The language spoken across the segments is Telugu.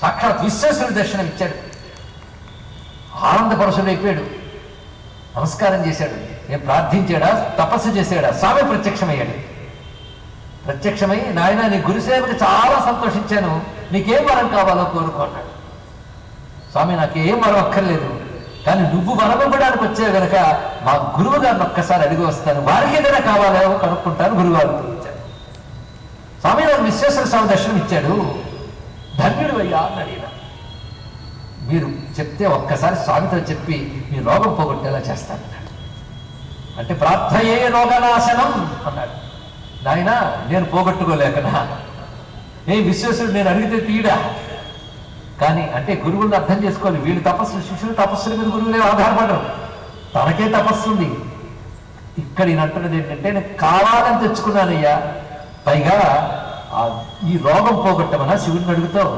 సాక్షాత్ విశ్వేశ్వరుడు దర్శనం ఇచ్చాడు. ఆనందపరచుడు అయిపోయాడు. నమస్కారం చేశాడు. నేను ప్రార్థించాడా? తపస్సు చేశాడా? స్వామి ప్రత్యక్షమయ్యాడు. ప్రత్యక్షమై నాయన నీ గురుసేవకు చాలా సంతోషించాను. నీకేం వరం కావాలో కోరుకున్నాడు స్వామి నాకేం వరం అక్కర్లేదు. కానీ నువ్వు వరం ఇవ్వడానికి వచ్చావు గనక మా గురువు గారిని ఒక్కసారి అడిగి వస్తాను. వారికి ఏదైనా కావాలో కనుక్కుంటాను గురువు గారు ఇచ్చాడు స్వామి నాకు విశ్వేశ్వర స్వామి దర్శనం ఇచ్చాడు. ధన్యుడు అయ్యా అని అడిగిన. మీరు చెప్తే ఒక్కసారి స్వామితో చెప్పి మీ రోగం పోగొట్టేలా చేస్తానన్నాడు అంటే ప్రార్థయే రోగనాశనం అన్నాడు. నాయన నేను పోగొట్టుకోలేకనా? ఏ విశ్వేశ్వరుడు నేను అడిగితే తీయడా కానీ అంటే గురువుని అర్థం చేసుకోవాలి. వీళ్ళు తపస్సు శిష్యులు తపస్సుల మీద గురువులే ఆధారపడరు. తనకే తపస్సు ఉంది. ఇక్కడ ఈయన అంటున్నది ఏంటంటే నేను కావాలని తెచ్చుకున్నానయ్యా. పైగా ఈ రోగం పోగొట్టమన్నా శివుని అడుగుతావు.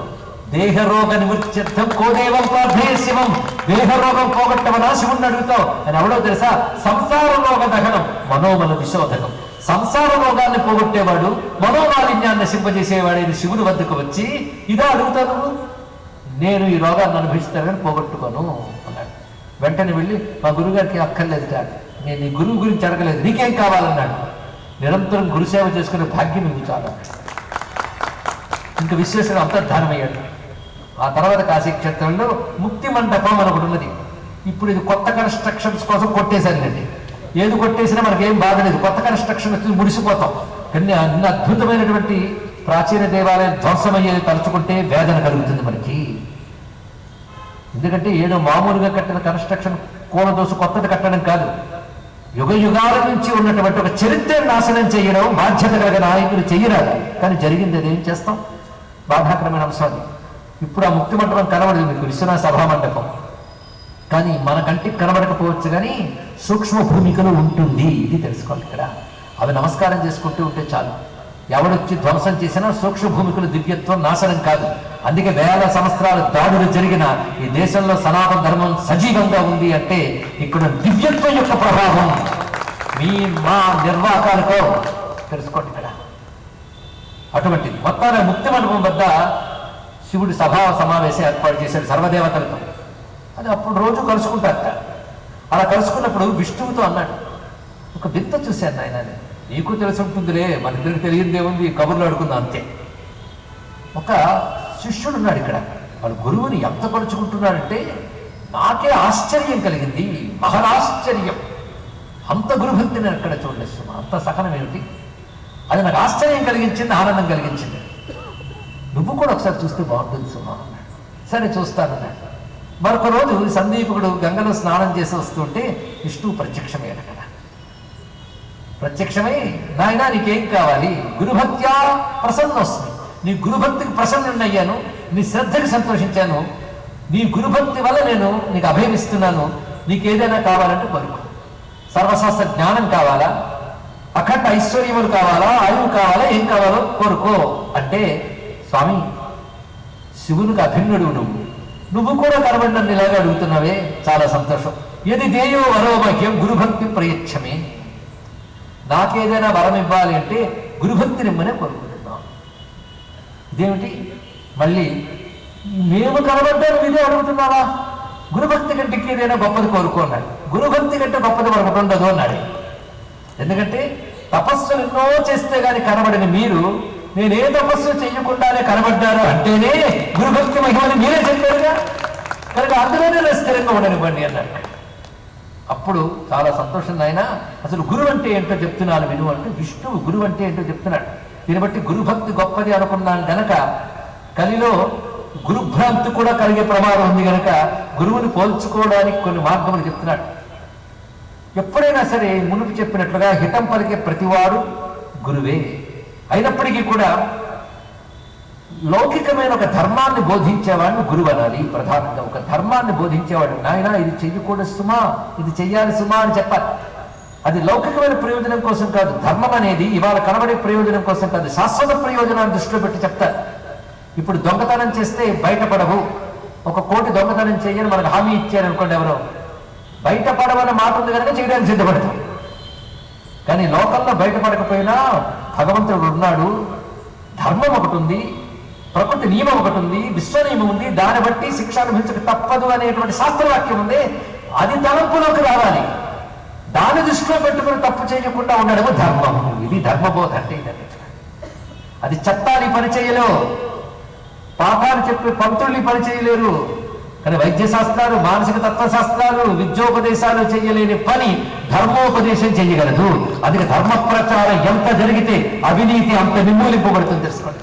దేహ రోగ నివృత్త్యర్థం కోదేవం ప్రార్థే శివం. దేహ రోగం పోగొట్టమనా శివుణ్ణి అడుగుతావు. అని ఎవడో తెలుసా? సంసార రోగ దహనం మనోమల విశోధకం సంసార రోగాన్ని పోగొట్టేవాడు మనోమాలిన్యాన్ని నశింపజేసేవాడైన శివుని వద్దకు వచ్చి ఇదా అడుగుతాను నేను ఈ రోగాన్ని అనుభవిస్తాను కానీ పోగొట్టుకోను అన్నాడు. వెంటనే వెళ్ళి మా గురుగారికి అక్కర్లేదు కాదు నేను ఈ గురువు గురించి అడగలేదు. నీకేం కావాలన్నాడు? నిరంతరం గురుసేవ చేసుకునే భాగ్యం మీకు చాలా ఇంకా విశ్వేశ్వరం అంతర్ధానమయ్యాడు ఆ తర్వాత కాశీక్షేత్రంలో ముక్తి మండపం అని ఒకటి ఉన్నది. ఇప్పుడు ఇది కొత్త కన్స్ట్రక్షన్స్ కోసం కొట్టేశారండి ఏది కొట్టేసినా మనకేం బాధ లేదు. కొత్త కన్స్ట్రక్షన్ వచ్చి ముడిసిపోతాం కానీ అన్ని అద్భుతమైనటువంటి ప్రాచీన దేవాలయం ధ్వంసమయ్యేది తలుచుకుంటే వేదన కలుగుతుంది మనకి. ఎందుకంటే ఏదో మామూలుగా కట్టిన కన్స్ట్రక్షన్ కూలదోసు కొత్తది కట్టడం కాదు. యుగ యుగాల నుంచి ఉన్నటువంటి ఒక చరిత్ర నాశనం చేయడం బాధ్యత కలిగిన నాయకులు చేయరాదు కానీ జరిగింది అదేం చేస్తాం? బాధాకరమైన అంశాలు. ఇప్పుడు ఆ ముక్తి మండపం కనబడింది మీకు విశ్వనాథ సభా మండపం కానీ మన కంటికి కనబడకపోవచ్చు కానీ సూక్ష్మ భూమికలో ఉంటుంది ఇది తెలుసుకోవాలి ఇక్కడ. అవి నమస్కారం చేసుకుంటూ ఉంటే చాలు. ఎవడొచ్చి ధ్వంసం చేసినా సూక్ష్మ భూమికుల దివ్యత్వం నాశనం కాదు. అందుకే వేల సంవత్సరాల దాడులు జరిగిన ఈ దేశంలో సనాతన ధర్మం సజీవంగా ఉంది అంటే ఇక్కడ దివ్యత్వం యొక్క ప్రభావం మీ మా నిర్వాహకాలతో తెలుసుకోండి. అటువంటిది. మొత్తాన ముక్తి మండపం వద్ద శివుడి సభా సమావేశం ఏర్పాటు చేశాడు సర్వదేవతలతో. అది అప్పుడు రోజు కలుసుకుంటారట అలా కలుసుకున్నప్పుడు విష్ణువుతో అన్నాడు ఒక వింత చూశాను ఆయన నీకు తెలిసి ఉంటుందిలే మన ఇద్దరికి తెలియదు ఏముంది కబుర్లు అడుగుందా అంతే. ఒక శిష్యుడు ఉన్నాడు ఇక్కడ. వాడు గురువుని ఎంత పరుచుకుంటున్నాడంటే నాకే ఆశ్చర్యం కలిగింది. మహదాశ్చర్యం. అంత గురుభక్తిని అక్కడ చూడలేదు అంత సహనం ఏమిటి? అది నాకు ఆశ్చర్యం కలిగించింది ఆనందం కలిగించింది. నువ్వు కూడా ఒకసారి చూస్తే బాగుంటుంది సుమా. సరే చూస్తానన్నాడు మరొక రోజు ఈ సందీపకుడు గంగలో స్నానం చేసి వస్తుంటే విష్ణు ప్రత్యక్షమయ్యాడు అక్కడ. ప్రత్యక్షమై నాయనా నీకేం కావాలి? గురుభక్త్యా ప్రసన్నోస్మి నీ గురుభక్తికి ప్రసన్నున్నయ్యాను నీ శ్రద్ధకి సంతోషించాను. నీ గురుభక్తి వల్ల నేను నీకు అభయమిస్తున్నాను. నీకు ఏదైనా కావాలంటే కోరుకో. సర్వశాస్త్ర జ్ఞానం కావాలా? అఖండ ఐశ్వర్యములు కావాలా? ఆయువు కావాలా? ఏం కావాలో కోరుకో. అంటే స్వామి శివునికి అభిన్నుడు నువ్వు. నువ్వు కూడా కనబడి నన్ను ఇలాగే అడుగుతున్నావే? చాలా సంతోషం. ఎది దేయో వరోమహ్యం గురుభక్తి ప్రయత్నమే నాకేదైనా వరం ఇవ్వాలి అంటే గురుభక్తి నిమ్మనే కోరుకుంటున్నాం. ఇదేమిటి? మళ్ళీ మేము కనబడ్డాను ఇదే అడుగుతున్నావా? గురుభక్తి కంటే ఏదైనా గొప్పది కోరుకోన్నాడు గురుభక్తి కంటే గొప్పది మరొకటి ఉండదు అన్నాడు. ఎందుకంటే తపస్సులు ఎన్నో చేస్తే గాని కనబడిన మీరు నేనే తపస్సు చేయకుండానే కనబడ్డారు అంటేనే గురుభక్తి మహిమని మీరే చెప్పారుగా? కనుక అందులోనే నేను స్థిరంగా ఉండనివ్వండి అన్నాడు అప్పుడు చాలా సంతోషం ఆయన అసలు గురువు అంటే ఏంటో చెప్తున్నాను విను అంటే విష్ణువు గురువు అంటే ఏంటో చెప్తున్నాడు. దీన్ని బట్టి గురుభక్తి గొప్పది అనుకున్నాను గనక కలిలో గురుభ్రాంతి కూడా కలిగే ప్రమాదం ఉంది గనక గురువుని పోల్చుకోవడానికి కొన్ని మార్గములు చెప్తున్నాడు. ఎప్పుడైనా సరే మునుపు చెప్పినట్లుగా హితం పలికే ప్రతివాడు గురువే. అయినప్పటికీ కూడా లౌకికమైన ఒక ధర్మాన్ని బోధించేవాడిని గురువు అనాలి ప్రధానంగా. ఒక ధర్మాన్ని బోధించేవాడు నాయన ఇది చెయ్యకూడదు సుమా ఇది చెయ్యాలి సుమా అని చెప్పాలి. అది లౌకికమైన ప్రయోజనం కోసం కాదు ధర్మం అనేది ఇవాళ కనబడే ప్రయోజనం కోసం కాదు శాశ్వత ప్రయోజనాన్ని దృష్టిలో పెట్టి చెప్తారు. ఇప్పుడు దొంగతనం చేస్తే బయటపడవు. ఒక కోటి దొంగతనం చేయని మనకు హామీ ఇచ్చారనుకోండి ఎవరో. బయటపడవన్న మాట ఉంది కనుక చేయడానికి సిద్ధపడతాం. కానీ లోకల్లో బయటపడకపోయినా భగవంతుడు ఉన్నాడు ధర్మం ఒకటి ఉంది ప్రకృతి నియమం ఒకటి ఉంది విశ్వ నియమం ఉంది దాన్ని బట్టి శిక్ష అనుభవించక తప్పదు అనేటువంటి శాస్త్రవాక్యం ఉంది. అది తలంపులోకి రావాలి. దాన్ని దృష్టిలో పెట్టుకుని తప్పు చేయకుండా ఉండడము ధర్మం. ఇది ధర్మబోధ అంటే అది. చట్టాన్ని పని చేయలేవు. పాఠాలు చెప్పి పంతుల్ని పని చేయలేరు. కానీ వైద్య శాస్త్రాలు మానసిక తత్వశాస్త్రాలు విద్యోపదేశాలు చేయలేని పని ధర్మోపదేశం చేయగలదు. అది ధర్మ ప్రచారం ఎంత జరిగితే అవినీతి అంత నిర్మూలింపబడుతుంది తెలుసుకోండి.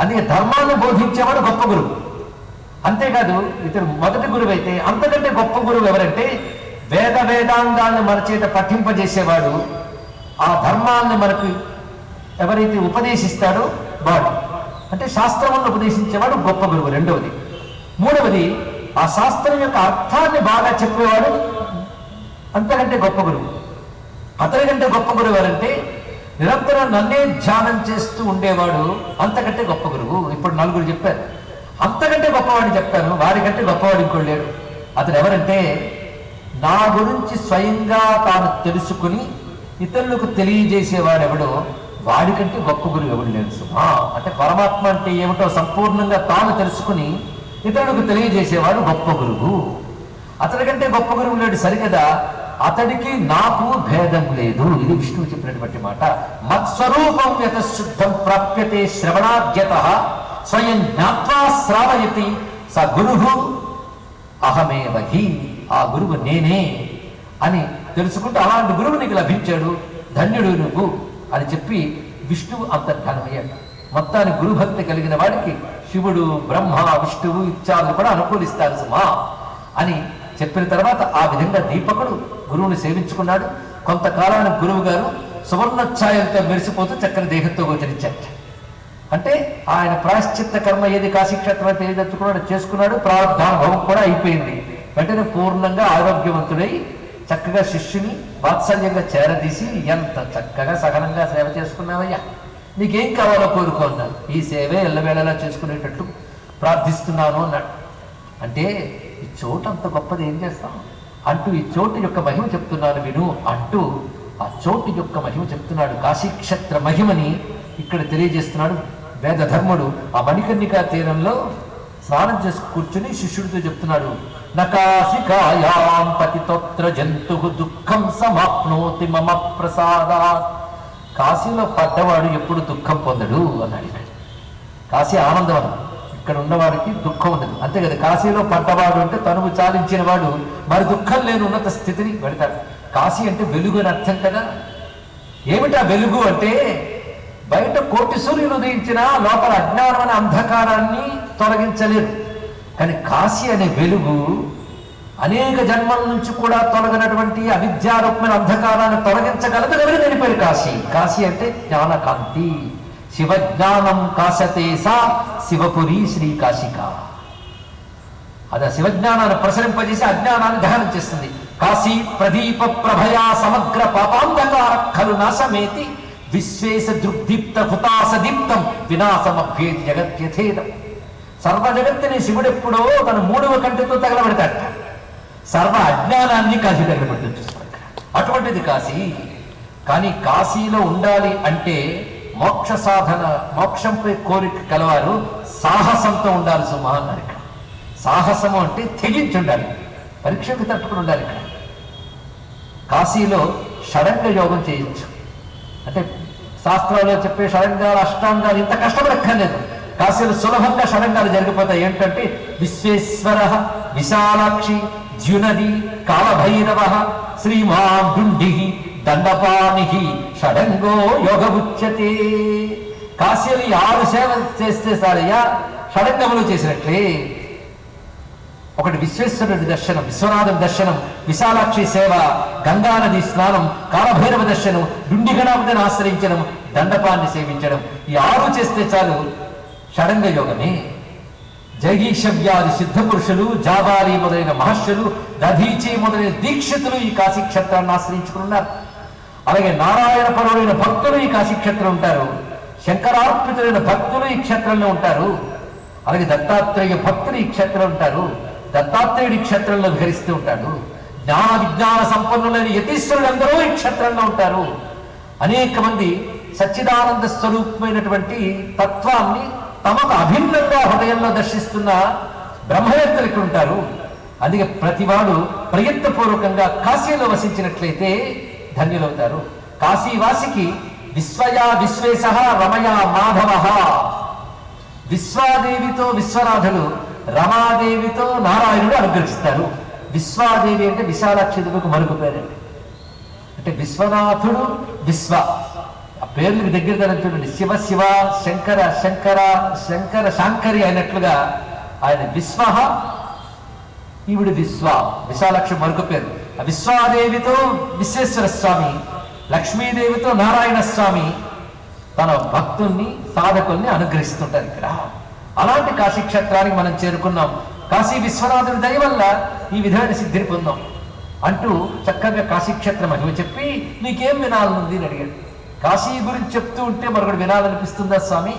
అందుకే ధర్మాన్ని బోధించేవాడు గొప్ప గురువు. అంతేకాదు ఇతడు మొదటి గురువు అయితే అంతకంటే గొప్ప గురువు ఎవరంటే వేద వేదాంగాన్ని మన చేత పఠింపజేసేవాడు. ఆ ధర్మాన్ని మనకు ఎవరైతే ఉపదేశిస్తాడో వాడు. అంటే శాస్త్రములను ఉపదేశించేవాడు గొప్ప గురువు రెండవది. మూడవది ఆ శాస్త్రం యొక్క అర్థాన్ని బాగా చెప్పేవాడు అంతకంటే గొప్ప గురువు. అతనికంటే గొప్ప గురువు ఎవరంటే నిరంతరం నన్నే ధ్యానం చేస్తూ ఉండేవాడు అంతకంటే గొప్ప గురువు. ఇప్పుడు నలుగురు చెప్పారు. అంతకంటే గొప్పవాడిని చెప్తాను వారికంటే గొప్పవాడు ఇంకోడు లేడు. అతను ఎవరంటే నా గురించి స్వయంగా తాను తెలుసుకుని ఇతరులకు తెలియజేసేవాడు ఎవడో వాడికంటే గొప్ప గురువు ఎవడు లేడు సుమా. అంటే పరమాత్మ అంటే ఏమిటో సంపూర్ణంగా తాను తెలుసుకుని ఇతరులకు తెలియజేసేవాడు గొప్ప గురువు. అతనికంటే గొప్ప గురువు లేడు సరికదా? అతడికి నాకు భేదం లేదు. ఇది విష్ణువు చెప్పినటువంటి మాట. మత్స్వరూపం యతశుద్ధం ప్రాప్యతే శ్రవణాద్యత స్వయం జ్ఞాత్వా శ్రావయతి. స గురు అహమే వహి ఆ గురువు నేనే అని తెలుసుకుంటూ అలాంటి గురువు నీకు లభించాడు. ధన్యుడు నువ్వు అని చెప్పి విష్ణువు అంతర్ధానమయ్యాడు. మొత్తాన్ని గురుభక్తి కలిగిన వాడికి శివుడు బ్రహ్మ విష్ణువు ఇత్యాదులు కూడా అనుకూలిస్తారు సుమా. అని చెప్పిన తర్వాత ఆ విధంగా దీపకుడు గురువుని సేవించుకున్నాడు. కొంతకాలానికి గురువు గారు సువర్ణ ఛాయలతో మెరిసిపోతూ చక్కని దేహంతో గోచరించాడు అంటే ఆయన ప్రాశ్చిత్త కర్మ ఏది కాశీక్షేత్రం అయితే చేసుకున్నాడు ప్రారంభానుభవం కూడా అయిపోయింది. వెంటనే పూర్ణంగా ఆరోగ్యవంతుడై చక్కగా శిష్యుని వాత్సల్యంగా చేరదీసి ఎంత చక్కగా సహనంగా సేవ చేసుకున్నావయ్యా. నీకేం కావాలో కోరుకోన్నాను ఈ సేవే ఎల్లవేళలా చేసుకునేటట్లు ప్రార్థిస్తున్నాను అన్నాడు. అంటే ఈ చోటు అంత గొప్పది ఏం చేస్తాం? అంటూ ఈ చోటు యొక్క మహిమ చెప్తున్నాను విను అంటూ ఆ చోటు యొక్క మహిమ చెప్తున్నాడు కాశీక్షేత్ర మహిమని ఇక్కడ తెలియజేస్తున్నాడు వేదధర్ముడు. ఆ మణికర్ణికా తీరంలో స్నానం చేసి కూర్చుని శిష్యుడితో చెప్తున్నాడు నకాశికాయాం పతితోత్ర జంతు దుఃఖం సమాప్నోతి మమ ప్రసాదాత్. కాశీలో పడ్డవాడు ఎప్పుడు దుఃఖం పొందడు అని అడిగాడు. కాశీ ఆనందవనం. ఇక్కడ ఉన్నవాడికి దుఃఖం ఉండదు. అంతే కదా కాశీలో పడ్డవాడు అంటే తనువు చాలించిన వాడు మరి దుఃఖం లేని ఉన్నత స్థితిని వెళతాడు కాశీ అంటే వెలుగు అని అర్థం కదా. ఏమిటా వెలుగు అంటే? బయట కోటి సూర్యులు ఉదయించినా లోపల అజ్ఞానం అనే అంధకారాన్ని తొలగించలేరు. కానీ కాశీ అనే వెలుగు అనేక జన్మల నుంచి కూడా తొలగినటువంటి అవిద్యారూపమైన అంధకారాన్ని తొలగించగలదు కనుక దాని పేరు కాశీ. కాశీ అంటే జ్ఞానకాంతి. శివజ్ఞానం కాశతే సా శివపురి శ్రీ కాశిక. అది ఆ శివజ్ఞానాన్ని ప్రసరింపజేసి అజ్ఞానాన్ని దహనం చేస్తుంది. కాశీ ప్రదీప ప్రభయా సమగ్ర పాపాంధకార ఖలు నాశమేతి విశ్వేశ దృగ్దీప్త హుతాస దీప్తం వినాశమభ్యేది జగత్యథేదం. సర్వ జగత్తుని శివుడెప్పుడో తన మూడవ కంటితో తగలబెడతాడు సర్వ అజ్ఞానాన్ని కాశీ దగ్గర చూసుకోండి అటువంటిది కాశీ కానీ కాశీలో ఉండాలి అంటే మోక్ష సాధన మోక్షంపై కోరిక కలవారు సాహసంతో ఉండాలి సుమా అన్నారు ఇక్కడ. సాహసము అంటే తెగించి ఉండాలి పరీక్షకు తట్టుకుని ఉండాలి ఇక్కడ. కాశీలో షడంగ యోగం చేయొచ్చు అంటే శాస్త్రాల్లో చెప్పే షడంగాలు అష్టాంగాలు ఇంత కష్టపడక్కర్లేదు. కాశీలో సులభంగా షడంగాలు జరిగిపోతాయి. ఏంటంటే విశ్వేశ్వర విశాలాక్షి ద్యునది కాలభైరవ శ్రీమాన్ దండపాణి షడంగో యోగ ఉచ్యతే కాశీలో ఆరు సేవలు చేస్తే సారయ్యా షడంగములు చేసినట్లే। ఒకటి విశ్వేశ్వరుడి దర్శనం విశ్వనాథం దర్శనం విశాలాక్షి సేవ గంగానది స్నానం కాలభైరవ దర్శనం డుండి గణపతిని ఆశ్రయించడం దండపాన్ని సేవించడం ఈ ఆరు చేస్తే చాలు షడంగ యోగమే జగీషవ్యాది సిద్ధ పురుషులు జాబాలి మొదలైన మహర్షులు దధీచి మొదలైన దీక్షితులు ఈ కాశీ క్షేత్రాన్ని ఆశ్రయించుకుని ఉన్నారు అలాగే నారాయణ పరుడైన భక్తులు ఈ కాశీక్షేత్రం ఉంటారు. శంకరార్పితులైన భక్తులు ఈ క్షేత్రంలో ఉంటారు. అలాగే దత్తాత్రేయ భక్తులు ఈ క్షేత్రంలో ఉంటారు. దత్తాత్రేయుడి క్షేత్రంలో విహరిస్తూ ఉంటాడు జ్ఞాన విజ్ఞాన సంపన్నులైన యతీశ్వరులందరూ ఈ క్షేత్రంలో ఉంటారు. అనేక మంది సచ్చిదానంద స్వరూపమైనటువంటి తత్వాన్ని తమకు అభిన్నంగా హృదయంలో దర్శిస్తున్న బ్రహ్మవేత్తలు ఇక్కడ ఉంటారు. అందుకే ప్రతివాడు ప్రయత్నపూర్వకంగా కాశీలో వసించినట్లయితే ధన్యులవుతారు. కాశీవాసికి విశ్వయా విశ్వేశ రమయా మాధవ. విశ్వాదేవితో విశ్వనాథుడు రమాదేవితో నారాయణుడు అనుగ్రహిస్తారు. విశ్వాదేవి అంటే విశాలాక్షి దేవికి మరొక పేరండి. అంటే విశ్వనాథుడు విశ్వ. పేర్లకు దగ్గర చూడండి. శివ శివ శంకర శంకర శంకర శాంకరి అయినట్లుగా ఆయన విశ్వ ఈవిడు విశ్వ విశాలక్ష్మి మరొక పేరు. విశ్వాదేవితో విశ్వేశ్వర స్వామి లక్ష్మీదేవితో నారాయణ స్వామి తన భక్తుల్ని సాధకుల్ని అనుగ్రహిస్తుంటారు ఇక్కడ. అలాంటి కాశీక్షేత్రానికి మనం చేరుకున్నాం. కాశీ విశ్వనాథుడి దయ వల్ల ఈ విధమైన సిద్ధిని పొందాం. అంటూ చక్కగా కాశీక్షేత్ర మహిమ చెప్పి నీకేం వినాలనుంది? అని అడిగాడు. కాశీ గురించి చెప్తూ ఉంటే మరొకటి వినాలనిపిస్తుందా స్వామి?